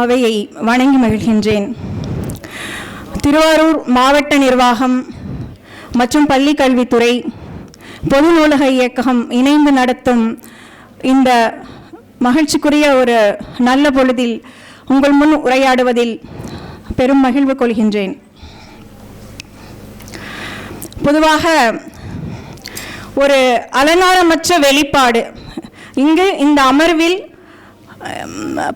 அவையை வணங்கி மகிழ்கின்றேன். திருவாரூர் மாவட்ட நிர்வாகம் மற்றும் பள்ளி கல்வித்துறை பொது நூலக இயக்ககம் இணைந்து நடத்தும் இந்த மகிழ்ச்சிக்குரிய ஒரு நல்ல பொழுதில் உங்கள் முன் உரையாடுவதில் பெரும் மகிழ்வு கொள்கின்றேன். பொதுவாக ஒரு அலங்காரமற்ற வெளிப்பாடு. இங்கு இந்த அமர்வில்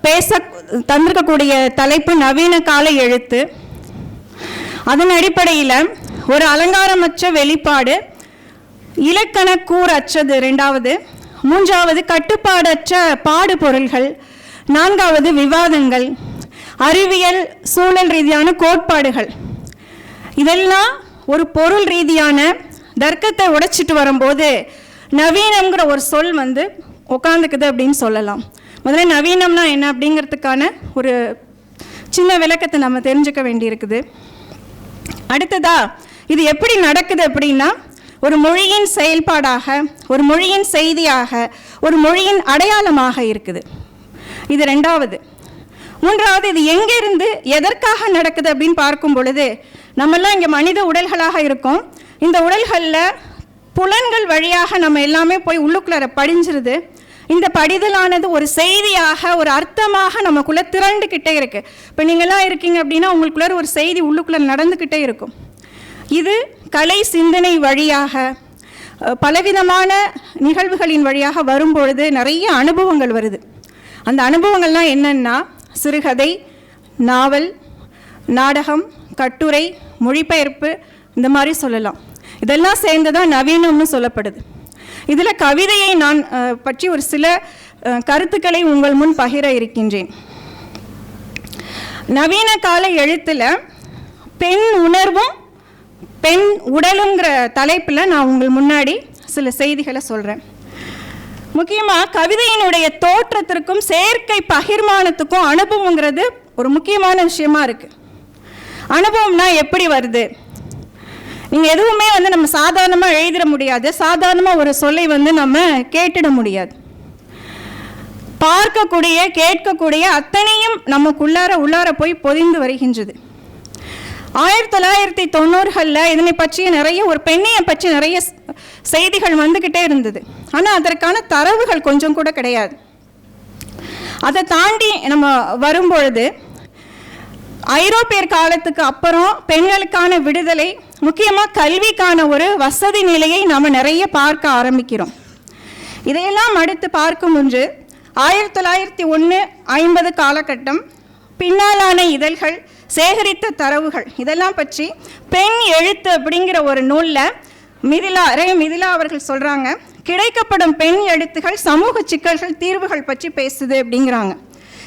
பேச தந்திருக்கக்கூடிய தலைப்பு நவீன கால எழுத்து. அதன் அடிப்படையில் ஒரு அலங்காரமற்ற வெளிப்பாடு இலக்கண கூறற்றது ரெண்டாவது. மூன்றாவது கட்டுப்பாடற்ற பாடுபொருள்கள். நான்காவது விவாதங்கள். அறிவியல் சூழல் ரீதியான கோட்பாடுகள். இதெல்லாம் ஒரு பொருள் ரீதியான தர்க்கத்தை உடைச்சிட்டு வரும்போது நவீனம்ங்கிற ஒரு சொல் வந்து உக்காந்துக்குது அப்படின்னு சொல்லலாம். முதல்ல நவீனம்னா என்ன அப்படிங்கிறதுக்கான ஒரு சின்ன விளக்கத்தை நம்ம தெரிஞ்சுக்க வேண்டியிருக்குது. அடுத்ததா இது எப்படி நடக்குது அப்படின்னா ஒரு மொழியின் செயல்பாடாக ஒரு மொழியின் செய்தியாக ஒரு மொழியின் அடையாளமாக இருக்குது. இது ரெண்டாவது. மூன்றாவது இது எங்கேருந்து எதற்காக நடக்குது அப்படின்னு பார்க்கும் பொழுது நம்மெல்லாம் இங்கே மனித உடல்களாக இருக்கோம். இந்த உடல்களில் புலன்கள் வழியாக நம்ம எல்லாமே போய் உள்ளுக்குள்ளார படிஞ்சிருது. இந்த படிதலானது ஒரு செய்தியாக ஒரு அர்த்தமாக நமக்குள்ளே திரண்டுக்கிட்டே இருக்கு. இப்போ நீங்களாம் இருக்கீங்க அப்படின்னா உங்களுக்குள்ளார ஒரு செய்தி உள்ளுக்குள்ளே நடந்துக்கிட்டே இருக்கும். இது கலை சிந்தனை வழியாக பலவிதமான நிகழ்வுகளின் வழியாக வரும்பொழுது நிறைய அனுபவங்கள் வருது. அந்த அனுபவங்கள்லாம் என்னன்னா சிறுகதை நாவல் நாடகம் கட்டுரை மொழிபெயர்ப்பு இந்த மாதிரி சொல்லலாம். இதெல்லாம் சேர்ந்து தான் நவீனம்னு சொல்லப்படுது. இதில் கவிதையை நான் பற்றி ஒரு சில கருத்துக்களை உங்கள் முன் பகிர இருக்கின்றேன். நவீன கால எழுத்தில் பெண் உணர்வும் பெண் உடலுங்கிற தலைப்பில் நான் உங்கள் முன்னாடி சில செய்திகளை சொல்கிறேன் முக்கியமாக கவிதையினுடைய தோற்றத்திற்கும் செயற்கை பகிர்மானத்துக்கும் அனுபவங்கிறது ஒரு முக்கியமான விஷயமா இருக்குது அனுபவம்னா எப்படி வருது? நீங்கள் எதுவுமே வந்து நம்ம சாதாரணமாக எழுதிட முடியாது. சாதாரணமாக ஒரு சொல்லை வந்து நம்ம கேட்டுட முடியாது. பார்க்கக்கூடிய கேட்கக்கூடிய அத்தனையும் நமக்குள்ளார உள்ளார போய் பொதிந்து வருகின்றது. ஆயிரத்தி தொள்ளாயிரத்தி தொண்ணூறுகளில் இதனை பற்றிய நிறைய ஒரு பெண்ணையை பற்றி நிறைய செய்திகள் வந்துக்கிட்டே இருந்தது. ஆனால் அதற்கான தரவுகள் கொஞ்சம் கூட கிடையாது. அதை தாண்டி நம்ம வரும்பொழுது ஐரோப்பியர் காலத்துக்கு அப்புறம் பெண்களுக்கான விடுதலை முக்கியமாக கல்விக்கான ஒரு வசதி நிலையை நாம் நிறைய பார்க்க ஆரம்பிக்கிறோம். இதையெல்லாம் அடுத்து பார்க்கும் முன்பு ஆயிரத்தி தொள்ளாயிரத்தி ஒன்று ஐம்பது காலகட்டம் பின்னாலான இதழ்கள் சேகரித்த தரவுகள் இதெல்லாம் பற்றி பெண் எழுத்து அப்படிங்கிற ஒரு நூலில் மிதிலா ரே மிதிலா அவர்கள் சொல்கிறாங்க கிடைக்கப்படும் பெண் எழுத்துகள் சமூக சிக்கல்கள் தீர்வுகள் பற்றி பேசுது அப்படிங்கிறாங்க.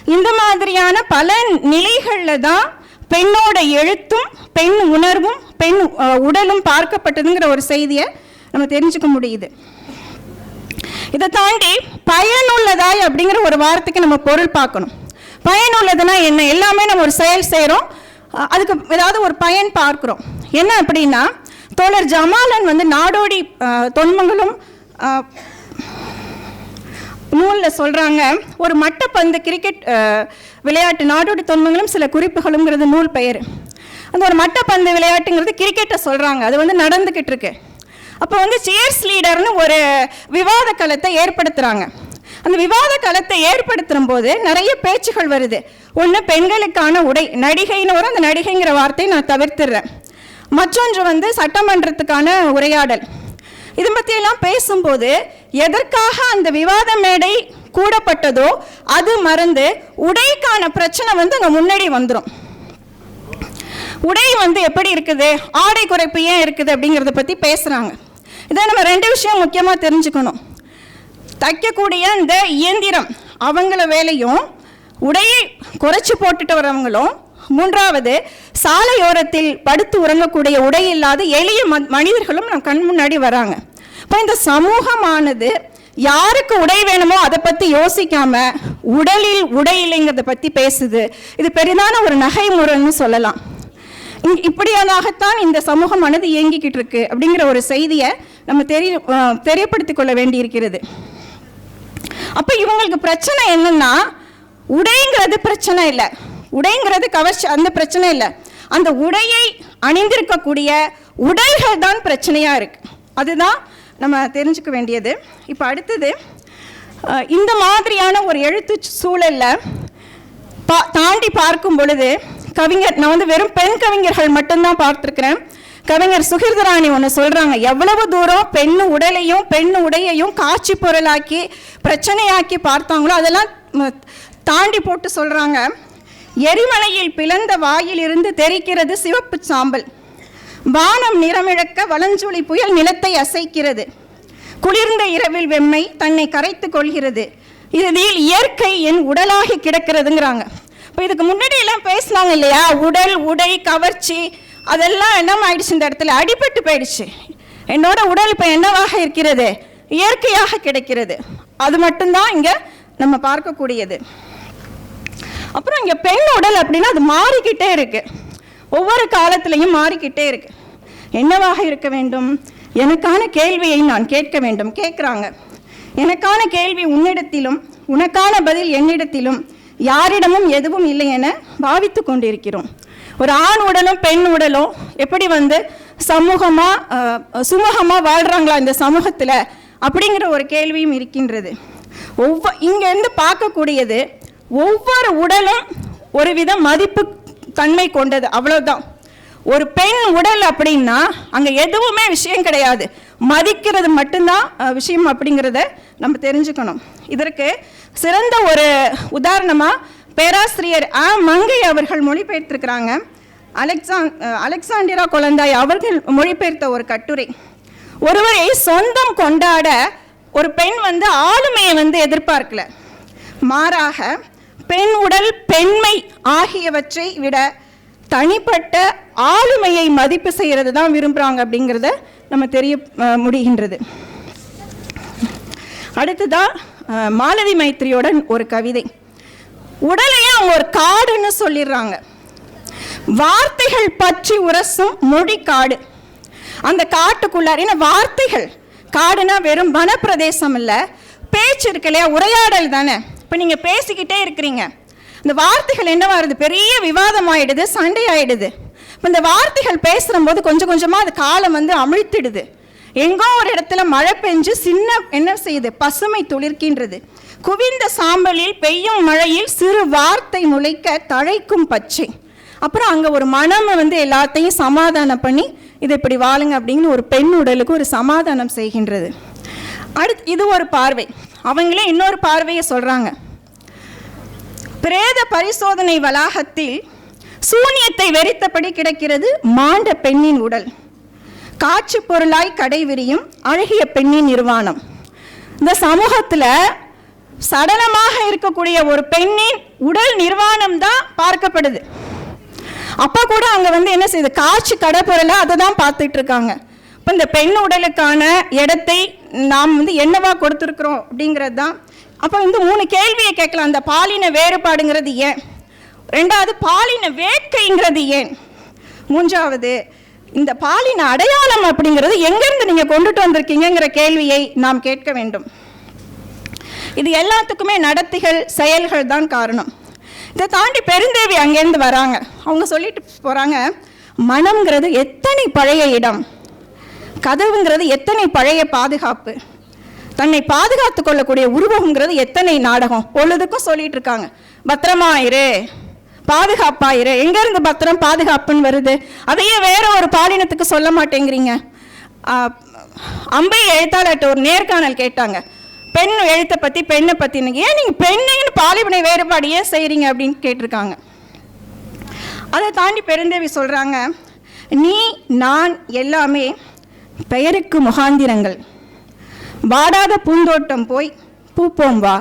இந்த மாதிரியான பல நிலைகளில் தான் பெண்ணோட எழுத்தும் பெண் உணர்வும் பெண் உடலும் பார்க்கப்பட்டதுங்கிற ஒரு செய்தியை நம்ம தெரிஞ்சுக்க முடியுது. இதை தாண்டி பயனுள்ளதாய் அப்படிங்கிற ஒரு வார்த்தைக்கு நம்ம பொருள் பார்க்கணும். பயனுள்ளதுன்னா என்ன? எல்லாமே நம்ம ஒரு செயல் செய்கிறோம் அதுக்கு ஏதாவது ஒரு பயன் பார்க்குறோம். என்ன அப்படின்னா தோழர் ஜமாலன் வந்து நாடோடி அஹ், தொன்மங்களும் அஹ், நூலில் சொல்கிறாங்க ஒரு மட்டப்பந்து கிரிக்கெட் விளையாட்டு நாடோடி தொன்மங்களும் சில குறிப்புகளுங்கிறது நூல் பெயர். அந்த ஒரு மட்டப்பந்து விளையாட்டுங்கிறது கிரிக்கெட்டை சொல்கிறாங்க அது வந்து நடந்துக்கிட்டு இருக்கு. அப்போ வந்து சேர்ஸ் லீடர்னு ஒரு விவாத களத்தை ஏற்படுத்துகிறாங்க அந்த விவாத களத்தை ஏற்படுத்தும் போது நிறைய பேச்சுகள் வருது. ஒன்று பெண்களுக்கான உடை நடிகைன்னு வரும் அந்த நடிகைங்கிற வார்த்தையை நான் தவிர்த்துடுறேன். மற்றொன்று வந்து சட்டமன்றத்துக்கான உரையாடல். இதை பற்றியெல்லாம் பேசும்போது எதற்காக அந்த விவாத மேடை கூடப்பட்டதோ அது மறந்து உடைக்கான பிரச்சனை வந்து அங்கே முன்னாடி வந்துடும் உடை வந்து எப்படி இருக்குது? ஆடை குறைப்பு ஏன் இருக்குது அப்படிங்கிறத பற்றி பேசுகிறாங்க இதை நம்ம ரெண்டு விஷயம் முக்கியமாக தெரிஞ்சுக்கணும். தைக்கக்கூடிய இந்த இயந்திரம் அவங்கள வேலையும் உடையை குறைச்சி போட்டுட்டு வரவங்களும் மூன்றாவது சாலையோரத்தில் படுத்து உறங்கக்கூடிய உடை இல்லாத எளிய ம- மனிதர்களும் நம் கண் முன்னாடி வராங்க. இப்போ இந்த சமூகமானது யாருக்கு உடை வேணுமோ அதை பற்றி யோசிக்காம உடலில் உடை இல்லைங்கிறத பற்றி பேசுது. இது பெரிதான ஒரு நகைமுறைன்னு சொல்லலாம். இப்படியாகத்தான் இந்த சமூகமானது இயங்கிக்கிட்டு இருக்கு அப்படிங்கிற ஒரு செய்தியை நம்ம தெரிய தெரியப்படுத்திக் கொள்ள வேண்டியிருக்கிறது. அப்போ இவங்களுக்கு பிரச்சனை என்னன்னா உடைங்கிறது பிரச்சனை இல்லை. உடைங்கிறது கவர்ச்சி அந்த பிரச்சனை இல்லை. அந்த உடையை அணிந்திருக்கக்கூடிய உடைகள் தான் பிரச்சனையாக இருக்குது அதுதான் நம்ம தெரிஞ்சுக்க வேண்டியது. இப்போ அடுத்தது இந்த மாதிரியான ஒரு எழுத்து சூழலில் பா தாண்டி பார்க்கும் பொழுது கவிஞர் நான் வந்து வெறும் பெண் கவிஞர்கள் மட்டும்தான் பார்த்துருக்கிறேன். கவிஞர் சுகிர்தராணி ஒன்று சொல்கிறாங்க எவ்வளவு தூரம் பெண் உடலையும் பெண் உடையையும் காட்சி பொருளாக்கி பிரச்சனையாக்கி பார்த்தாங்களோ அதெல்லாம் தாண்டி போட்டு சொல்கிறாங்க எரிமலையில் பிளந்த வாயிலிருந்து தெரிக்கிறது சிவப்பு சாம்பல். வானம் நிறமிழக்க வலஞ்சுழி புயல் நிலத்தை அசைக்கிறது. குளிர்ந்த இரவில் வெம்மை தன்னை கரைத்து கொள்கிறது. இறுதியில் இயற்கை என் உடலாகி கிடக்கிறதுங்கிறாங்க. இப்போ இதுக்கு முன்னாடியெல்லாம் பேசினாங்க இல்லையா? உடல் உடை கவர்ச்சி அதெல்லாம் என்னமாயிடுச்சு இந்த இடத்துல? அடிபட்டு போயிடுச்சு. என்னோட உடல் இப்போ என்னவாக இருக்கிறது? இயற்கையாக கிடைக்கிறது. அது மட்டும்தான் இங்கே நம்ம பார்க்கக்கூடியது. அப்புறம் இங்கே பெண் உடல் அப்படின்னா அது மாறிக்கிட்டே இருக்கு. ஒவ்வொரு காலத்திலையும் மாறிக்கிட்டே இருக்கு. என்னவாக இருக்க வேண்டும்? எனக்கான கேள்வியை நான் கேட்க வேண்டும். கேட்குறாங்க. எனக்கான கேள்வி உன்னிடத்திலும் உனக்கான பதில் என்னிடத்திலும் யாரிடமும் எதுவும் இல்லை என பாவித்து கொண்டிருக்கிறோம். ஒரு ஆண் உடலும் பெண் உடலும் எப்படி வந்து சமூகமாக சுமூகமாக வாழ்கிறாங்களா இந்த சமூகத்தில் அப்படிங்கிற ஒரு கேள்வியும் இருக்கின்றது. ஒவ்வொ இங்கேருந்து பார்க்கக்கூடியது ஒவ்வொரு உடலும் ஒரு வித மதிப்பு தன்மை கொண்டது. அவ்வளவுதான். ஒரு பெண் உடல் அப்படின்னா அங்கே எதுவுமே விஷயம் கிடையாது. மதிக்கிறது மட்டும்தான் விஷயம் அப்படிங்கிறத நம்ம தெரிஞ்சுக்கணும். இதற்கு சிறந்த ஒரு உதாரணமாக பேராசிரியர் ஆ. மங்கை அவர்கள் மொழிபெயர்த்திருக்கிறாங்க. அலெக்சான் அலெக்சாண்டிரா குழந்தாய் அவர்கள் மொழிபெயர்த்த ஒரு கட்டுரை. ஒருவரை சொந்தம் கொண்டாட ஒரு பெண் வந்து ஆளுமையை வந்து எதிர்பார்க்கல. மாறாக பெண் உடல் பெண்மை ஆகியவற்றை விட தனிப்பட்ட ஆளுமையை மதிப்பு செய்கிறது தான் விரும்புகிறாங்க அப்படிங்கிறத நம்ம தெரிய முடிகின்றது. அடுத்ததா மாலதி மைத்ரியோட ஒரு கவிதை. உடலையே அவங்க ஒரு காடுன்னு சொல்லிடுறாங்க. வார்த்தைகள் பற்றி உரசும் மொழி காடு. அந்த காட்டுக்குள்ளார் ஏன்னா வார்த்தைகள்? காடுனா வெறும் வனப்பிரதேசம் இல்லை பேச்சு இருக்கு இல்லையா? உரையாடல் தானே. இப்போ நீங்கள் பேசிக்கிட்டே இருக்கிறீங்க. இந்த வார்த்தைகள் என்ன வருது? பெரிய விவாதம் ஆயிடுது சண்டை ஆயிடுது இப்போ இந்த வார்த்தைகள் பேசுகிறம்போது கொஞ்சம் கொஞ்சமாக அது காலம் வந்து அமிழ்த்திடுது. எங்கோ ஒரு இடத்துல மழை பெஞ்சு சின்ன என்ன செய்யுது? பசுமை துளிர்க்கின்றது. குவிந்த சாம்பலில் பெய்யும் மழையில் சிறு வார்த்தை முளைக்க தழைக்கும் பச்சை. அப்புறம் அங்கே ஒரு மனம் வந்து எல்லாத்தையும் சமாதானம் பண்ணி இது இப்படி வாழுங்க அப்படின்னு ஒரு பெண் உடலுக்கு ஒரு சமாதானம் செய்கின்றது. அடுத்து இது ஒரு பார்வை. அவங்களே இன்னொரு பார்வையை சொல்கிறாங்க பிரேத பரிசோதனை வளாகத்தில் சூனியத்தை வெறித்தபடி கிடக்கிறது மாண்ட பெண்ணின் உடல். காட்சி பொருளாய் கடை விரியும் அழகிய பெண்ணின் நிர்வாணம். இந்த சமூகத்தில் சடலமாக இருக்கக்கூடிய ஒரு பெண்ணின் உடல் நிர்வாணம் தான் பார்க்கப்படுது. அப்போ கூட அங்கே வந்து என்ன செய்யுது? காட்சி கடற்பொருளை அதை தான் பார்த்துட்டு இருக்காங்க. இப்போ இந்த பெண் உடலுக்கான இடத்தை நாம் வந்து என்னவா கொடுத்துருக்குறோம் அப்படிங்கிறது தான். அப்போ வந்து மூணு கேள்வியை கேட்கலாம். அந்த பாலின வேறுபாடுங்கிறது ஏன்? ரெண்டாவது பாலின வேட்கைங்கிறது ஏன்? மூன்றாவது இந்த பாலின அடையாளம் அப்படிங்கிறது எங்கேருந்து நீங்கள் கொண்டுட்டு வந்திருக்கீங்கங்கிற கேள்வியை நாம் கேட்க வேண்டும். இது எல்லாத்துக்குமே நடத்திகள் செயல்கள் தான் காரணம். இதை தாண்டி பெருந்தேவி அங்கேருந்து வராங்க. அவங்க சொல்லிட்டு போகிறாங்க மனம்ங்கிறது எத்தனை பழைய இடம்? கதவுங்கிறது எத்தனை பழைய பாதுகாப்பு? தன்னை பாதுகாத்து கொள்ளக்கூடிய உருவகங்கிறது எத்தனை நாடகம்? பொழுதுக்கும் சொல்லிட்டு இருக்காங்க. பத்திரமா பாதுகாப்பாயிரு. எங்கேருந்து பத்திரம் பாதுகாப்புன்னு வருது? அதையே வேற ஒரு பாலினத்துக்கு சொல்ல மாட்டேங்கிறீங்க. அம்பை எழுத்தாளர்கிட்ட ஒரு நேர்காணல் கேட்டாங்க. பெண் எழுத்தை பற்றி பெண்ணை பற்றினீங்க ஏன் நீங்கள் பெண்ணுன்னு பாலிபனை வேறுபாடு ஏன் செய்கிறீங்க அப்படின்னு கேட்டிருக்காங்க. அதை தாண்டி பெருந்தேவி சொல்கிறாங்க நீ நான் எல்லாமே பெயருக்கு முகாந்திரங்கள். வாடாத பூந்தோட்டம் போய் பூப்போம் வா.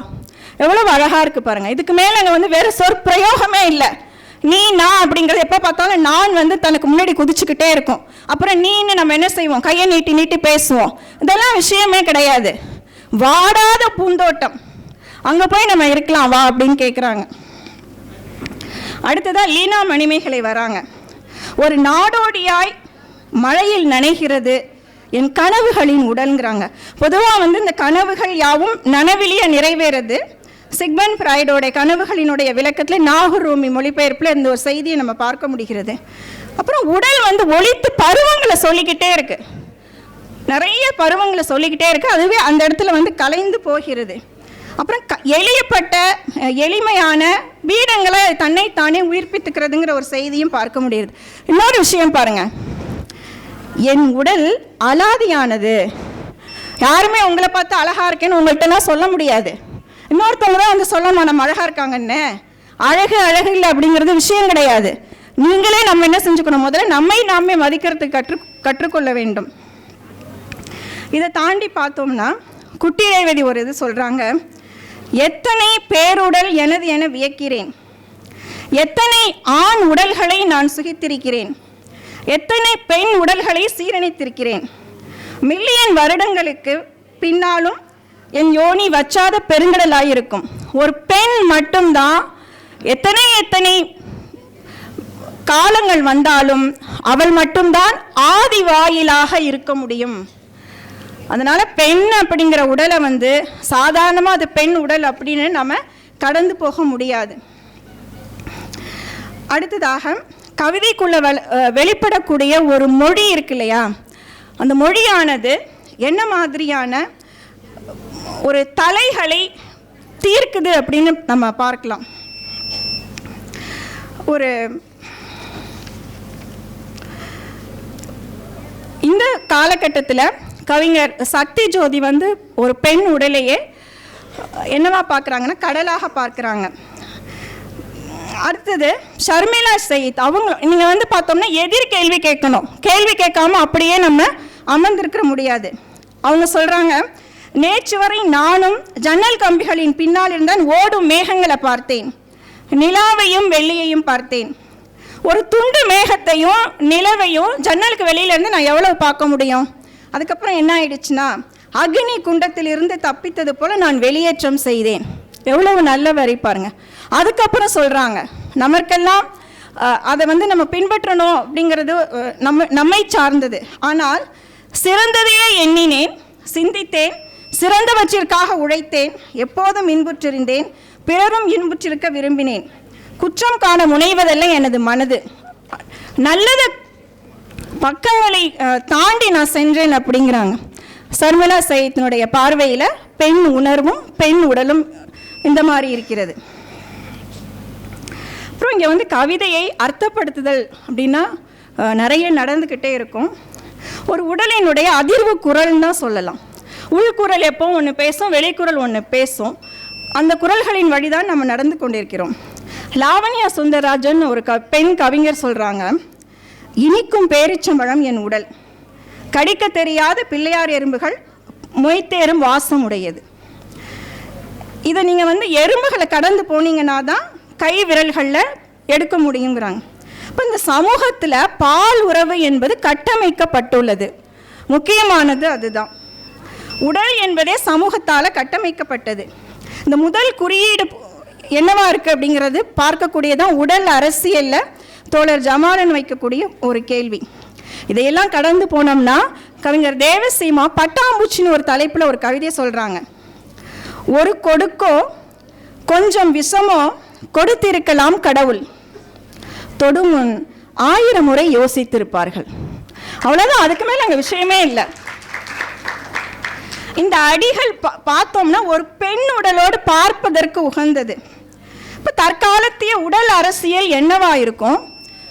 எவ்வளவு அழகா இருக்கு பாருங்க. இதுக்கு மேல அங்க வந்து வேற சொற்பிரயோகமே இல்லை. நீ நான் அப்படிங்கிறது எப்போ பார்த்தாலும் நான் வந்து தனக்கு முன்னாடி குதிச்சுக்கிட்டே இருக்கும். அப்புறம் நீன்னு நம்ம என்ன செய்வோம்? கையை நீட்டி நீட்டி பேசுவோம். இதெல்லாம் விஷயமே கிடையாது. வாடாத பூந்தோட்டம். அங்க போய் நம்ம இருக்கலாம் வா அப்படின்னு கேட்குறாங்க அடுத்ததா லீனா மணிமேகலை வராங்க. ஒரு நாடோடியாய் மழையில் நனைகிறது என் கனவுகளின் உடல்ங்கிறாங்க பொதுவாக வந்து இந்த கனவுகள் யாவும் நனவிலிய நிறைவேறது. சிக்மன் ஃப்ராய்டோடைய கனவுகளினுடைய விளக்கத்தில் நாகூர் ரூமி மொழிபெயர்ப்பில் இந்த ஒரு செய்தியை நம்ம பார்க்க முடிகிறது. அப்புறம் உடல் வந்து ஒழித்து பருவங்களை சொல்லிக்கிட்டே இருக்கு. நிறைய பருவங்களை சொல்லிக்கிட்டே இருக்கு. அதுவே அந்த இடத்துல வந்து கலைந்து போகிறது. அப்புறம் க எளியப்பட்ட எளிமையான வீடங்களை தன்னைத்தானே உயிர்ப்பித்துக்கிறதுங்கிற ஒரு செய்தியும் பார்க்க முடியுது இன்னொரு விஷயம் பாருங்கள் என் உடல் அலாதியானது. யாருமே உங்களை பார்த்து அழகாக இருக்கேன்னு உங்கள்கிட்டலாம் சொல்ல முடியாது. இன்னொருத்தவங்க தான் வந்து சொல்லணும் நம்ம அழகாக இருக்காங்கன்னு. அழகு அழகு இல்லை அப்படிங்கிறது விஷயம் கிடையாது. நீங்களே நம்ம என்ன செஞ்சுக்கணும்? முதல்ல நம்மை நாமே மதிக்கிறதுக்கு கற்று கற்றுக்கொள்ள வேண்டும். இதை தாண்டி பார்த்தோம்னா குட்டி ரேவதி ஒரு இது சொல்கிறாங்க எத்தனை பேருடல் எனது என வியக்கிறேன். எத்தனை ஆண் உடல்களை நான் சுகித்திருக்கிறேன். எத்தனை பெண் உடல்களை சீரணித்திருக்கிறேன்? மில்லியன் வருடங்களுக்கு பின்னாலும் என் யோனி வச்சாத பெருங்கடலாயிருக்கும். ஒரு பெண் மட்டும்தான் எத்தனை எத்தனை காலங்கள் வந்தாலும் அவள் மட்டும்தான் ஆதி வாயிலாக இருக்க முடியும். அதனால பெண் அப்படிங்கிற உடலை வந்து சாதாரணமாக அது பெண் உடல் அப்படின்னு நம்ம கடந்து போக முடியாது. அடுத்ததாக கவிதைக்குள்ள வெளிப்படக்கூடிய ஒரு மொழி இருக்கு இல்லையா? அந்த மொழியானது என்ன மாதிரியான ஒரு தலைகளை தீர்க்குது அப்படின்னு நம்ம பார்க்கலாம். ஒரு இந்த காலகட்டத்தில் கவிஞர் சக்தி ஜோதி வந்து ஒரு பெண் உடலையே என்னவா பார்க்குறாங்கன்னா கடலாக பார்க்குறாங்க. அடுத்தது ஷர்மிளா சயித். அவங்க நீங்கள் வந்து பார்த்தோம்னா எதிர் கேள்வி கேட்கணும். கேள்வி கேட்காம அப்படியே நம்ம அமர்ந்திருக்க முடியாது. அவங்க சொல்கிறாங்க நேற்று வரை நானும் ஜன்னல் கம்பிகளின் பின்னால் இருந்தான் ஓடும் மேகங்களை பார்த்தேன். நிலாவையும் வெள்ளியையும் பார்த்தேன். ஒரு துண்டு மேகத்தையும் நிலவையும் ஜன்னலுக்கு வெளியில இருந்து நான் எவ்வளவு பார்க்க முடியும்? அதுக்கப்புறம் என்ன ஆயிடுச்சுன்னா அக்னி குண்டத்திலிருந்து தப்பித்தது போல நான் வெளியேற்றம் செய்தேன். எவ்வளவு நல்ல வரி பாருங்க. அதுக்கப்புறம் சொல்கிறாங்க நமக்கெல்லாம் அதை வந்து நம்ம பின்பற்றணும் அப்படிங்கிறது நம்ம நம்மை சார்ந்தது. ஆனால் சிறந்ததையே எண்ணினேன் சிந்தித்தேன் சிறந்தவற்றிற்காக உழைத்தேன் எப்போதும் இன்புற்றிருந்தேன் பிறரும் இன்புற்றிருக்க விரும்பினேன். குற்றம் காண முனைவதல்ல எனது மனது. நல்லது பக்கங்களை தாண்டி நான் சென்றேன் அப்படிங்கிறாங்க. சர்மிளா சைத்தினுடைய பார்வையில் பெண் உணர்வும் பெண் உடலும் இந்த மாதிரி இருக்கிறது. அப்புறம் இங்கே வந்து கவிதையை அர்த்தப்படுத்துதல் அப்படின்னா நிறைய நடந்துக்கிட்டே இருக்கும். ஒரு உடலினுடைய அதிர்வு குரல்னு தான் சொல்லலாம். உள்குரல் எப்போ ஒன்று பேசும் வெளிக்குரல் ஒன்று பேசும். அந்த குரல்களின் வழிதான் நம்ம நடந்து கொண்டிருக்கிறோம். லாவண்யா சுந்தரராஜன் ஒரு க பெண் கவிஞர் சொல்கிறாங்க இனிக்கும் பேரிச்சம்பழம் என் உடல். கடிக்க தெரியாத பிள்ளையார் எறும்புகள் மொய்த்தேறும் வாசம் உடையது. இதை நீங்கள் வந்து எறும்புகளை கடந்து போனீங்கன்னா தான் கை விரல்களில் எடுக்க முடியுங்கிறாங்க. இப்போ இந்த சமூகத்தில் பால் உறவு என்பது கட்டமைக்கப்பட்டுள்ளது. முக்கியமானது அதுதான். உடல் என்பதே சமூகத்தால் கட்டமைக்கப்பட்டது. இந்த முதல் குறியீடு என்னவா இருக்குது அப்படிங்கிறது பார்க்கக்கூடியதான் உடல் அரசியலில் தோழர் ஜமாலன் வைக்கக்கூடிய ஒரு கேள்வி. இதையெல்லாம் கடந்து போனோம்னா கவிஞர் தேவசீமா பட்டாம்பூச்சின்னு ஒரு தலைப்பில் ஒரு கவிதையை சொல்கிறாங்க ஒரு கொடுக்கோ கொஞ்சம் விஷமோ கொடுத்திருக்கலாம் கடவுள். தொடுமுன் ஆயிரம் முறை யோசித்திருப்பார்கள். அவ்வளோதான் அதுக்கு மேலே அங்கே விஷயமே இல்லை. இந்த அடிகள் பா- பார்த்தோம்னா ஒரு பெண் உடலோடு பார்ப்பதற்கு உகந்தது. இப்போ தற்காலத்திய உடல் அரசியல் என்னவா இருக்கும்?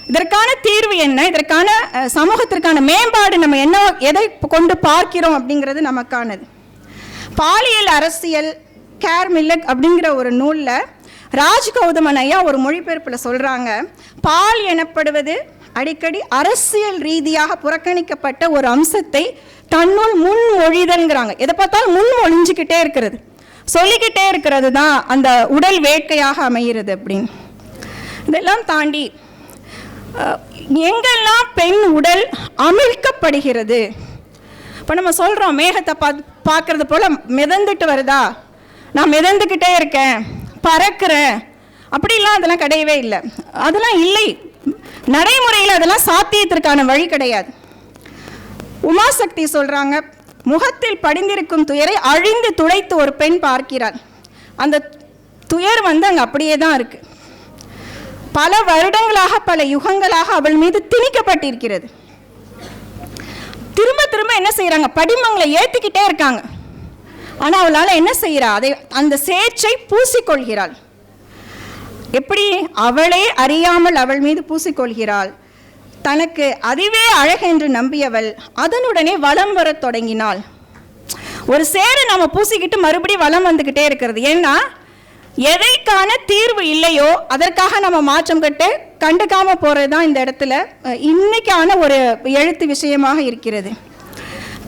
இதற்கான தீர்வு என்ன? இதற்கான சமூகத்திற்கான மேம்பாடு நம்ம என்ன எதை கொண்டு பார்க்கிறோம் அப்படிங்கிறது நமக்கானது. பாலியல் அரசியல் கேர் மில்லட் அப்படிங்கிற ஒரு நூலில் ராஜ் கௌதமன் ஐயா ஒரு மொழிபெயர்ப்பில் சொல்கிறாங்க பால் எனப்படுவது அடிக்கடி அரசியல் ரீதியாக புறக்கணிக்கப்பட்ட ஒரு அம்சத்தை தன்னுள் முன்மொழிதல்ங்கிறாங்க எதை பார்த்தாலும் முன்மொழிஞ்சுக்கிட்டே இருக்கிறது. சொல்லிக்கிட்டே இருக்கிறது தான் அந்த உடல் வேட்கையாக அமைகிறது அப்படின்னு. இதெல்லாம் தாண்டி எங்கெல்லாம் பெண் உடல் அமிழ்க்கப்படுகிறது? இப்போ நம்ம சொல்கிறோம் மேகத்தை பா பார்க்கறது போல் மிதந்துட்டு வருதா? நான் மிதந்துக்கிட்டே இருக்கேன். பறக்கிறேன். அப்படிலாம் அதெல்லாம் கிடையவே இல்லை. அதெல்லாம் இல்லை. நடைமுறையில் அதெல்லாம் சாத்தியத்திற்கான வழி கிடையாது. உமாசக்தி சொல்கிறாங்க முகத்தில் படிந்திருக்கும் துயரை அழிந்து துடைத்து ஒரு பெண் பார்க்கிறார் அந்த துயர் வந்து அங்கே அப்படியே தான் இருக்கு. பல வருடங்களாக பல யுகங்களாக அவள் மீது திணிக்கப்பட்டிருக்கிறது. திரும்ப திரும்ப என்ன செய்கிறாங்க படிமங்களை ஏற்றிக்கிட்டே இருக்காங்க. ஆனால் அவளால் என்ன செய்கிறா அதை அந்த சேற்றை பூசிக்கொள்கிறாள். எப்படி அவளே அறியாமல் அவள் மீது பூசிக்கொள்கிறாள்? தனக்கு அதுவே அழகென்று நம்பியவள் அதனுடனே வலம் வரத் தொடங்கினாள். ஒரு சேரை நம்ம பூசிக்கிட்டு மறுபடியும் வளம் வந்துக்கிட்டே இருக்கிறது. ஏன்னா எதைக்கான தீர்வு இல்லையோ அதற்காக நம்ம மாற்றம் கட்டு கண்டுக்காமல் போகிறது தான் இந்த இடத்துல இன்னைக்கான ஒரு எழுத்து விஷயமாக இருக்கிறது.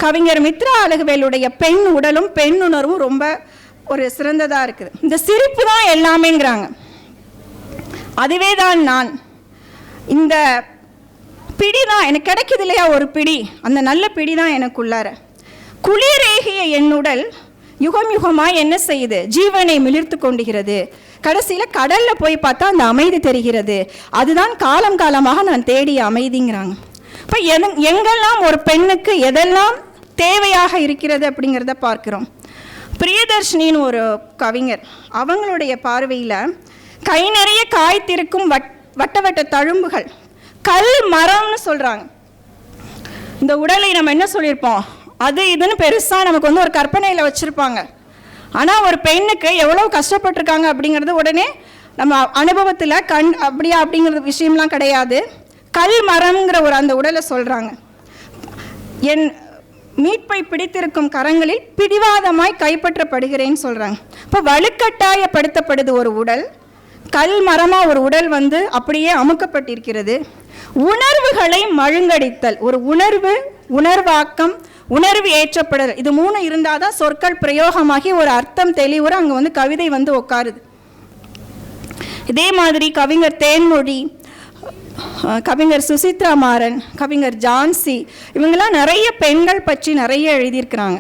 கவிஞர் மித்ரா அழகுவேலுடைய பெண் உடலும் பெண் உணர்வும் ரொம்ப ஒரு சிறந்ததாக இருக்குது. இந்த சிரிப்பு தான் எல்லாமேங்கிறாங்க. அதுவே தான் நான். இந்த பிடி தான் எனக்கு கிடைக்குது இல்லையா ஒரு பிடி? அந்த நல்ல பிடி தான் எனக்குள்ளார. குளிரேகிய என்னுடல் யுகம் யுகமாக என்ன செய்யுது? ஜீவனை மிளிர்த்து கொண்டுகிறது கடைசியில் கடலில் போய் பார்த்தா அந்த அமைதி தெரிகிறது. அதுதான் காலம் காலமாக நான் தேடிய அமைதிங்கிறாங்க. இப்போ எது எங்கெல்லாம் ஒரு பெண்ணுக்கு எதெல்லாம் தேவையாக இருக்கிறது அப்படிங்கிறத பார்க்கிறோம். பிரியதர்ஷினின்னு ஒரு கவிஞர் அவங்களுடைய பார்வையில் கை நிறைய காய்த்திருக்கும் வட் வட்ட வட்ட தழும்புகள் கல் மரம்னு சொல்கிறாங்க இந்த உடலை நம்ம என்ன சொல்லியிருப்போம்? அது இதுன்னு பெருசாக நமக்கு வந்து ஒரு கற்பனையில் வச்சுருப்பாங்க. ஆனால் ஒரு பெண்ணுக்கு எவ்வளோ கஷ்டப்பட்டிருக்காங்க அப்படிங்கிறது உடனே நம்ம அனுபவத்தில் கண் அப்படியா அப்படிங்கிற விஷயம்லாம் கிடையாது. கல் மரம்ங்கிற ஒரு அந்த உடலை சொல்கிறாங்க என் மீட்பை பிடித்திருக்கும் கரங்களில் பிடிவாதமாய் கைப்பற்றப்படுகிறேன்னு சொல்கிறாங்க இப்போ வலுக்கட்டாயப்படுத்தப்படுது ஒரு உடல். கல் மரமாக ஒரு உடல் வந்து அப்படியே அமுக்கப்பட்டிருக்கிறது. உணர்வுகளை மழுங்கடித்தல். ஒரு உணர்வு உணர்வாக்கம் உணர்வு ஏற்றப்படல். இது மூணு இருந்தால் தான் சொற்கள் பிரயோகமாகி ஒரு அர்த்தம் தெளிவுற அங்கே வந்து கவிதை வந்து உட்காருது இதே மாதிரி கவிஞர் தேன்மொழி கவிஞர் சுசித்ரா மாறன் கவிஞர் ஜான்சி இவங்கெல்லாம் நிறைய பெண்கள் பற்றி நிறைய எழுதியிருக்கிறாங்க.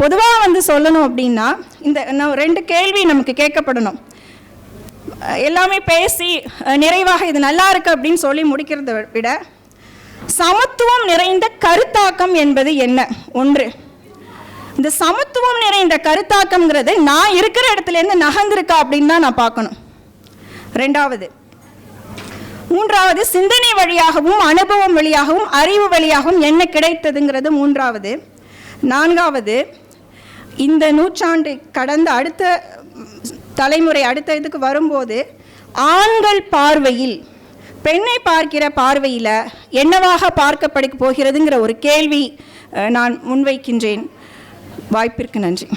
பொதுவாக வந்து சொல்லணும் அப்படின்னா இந்த நான் ரெண்டு கேள்வி நமக்கு கேட்கப்படணும். எல்லாமே பேசி நிறைவாக இது நல்லா இருக்கு அப்படின்னு சொல்லி முடிக்கிறத விட சமத்துவம் நிறைந்த கருத்தாக்கம் என்பது என்ன? ஒன்று. இந்த சமத்துவம் நிறைந்த கருத்தாக்கம்ங்கிறது நான் இருக்கிற இடத்துல இருந்து நகர்ந்திருக்கா அப்படின்னு தான் நான் பார்க்கணும். ரெண்டாவது மூன்றாவது சிந்தனை வழியாகவும் அனுபவம் வழியாகவும் அறிவு வழியாகவும் என்ன கிடைத்ததுங்கிறது மூன்றாவது. நான்காவது இந்த நூற்றாண்டு கடந்த அடுத்த தலைமுறை அடுத்த இதுக்கு வரும்போது ஆண்கள் பார்வையில் பெண்ணை பார்க்கிற பார்வையில் என்னவாக பார்க்கப்பட போகிறதுங்கிற ஒரு கேள்வி நான் முன்வைக்கின்றேன். வாய்ப்பிற்கு நன்றி.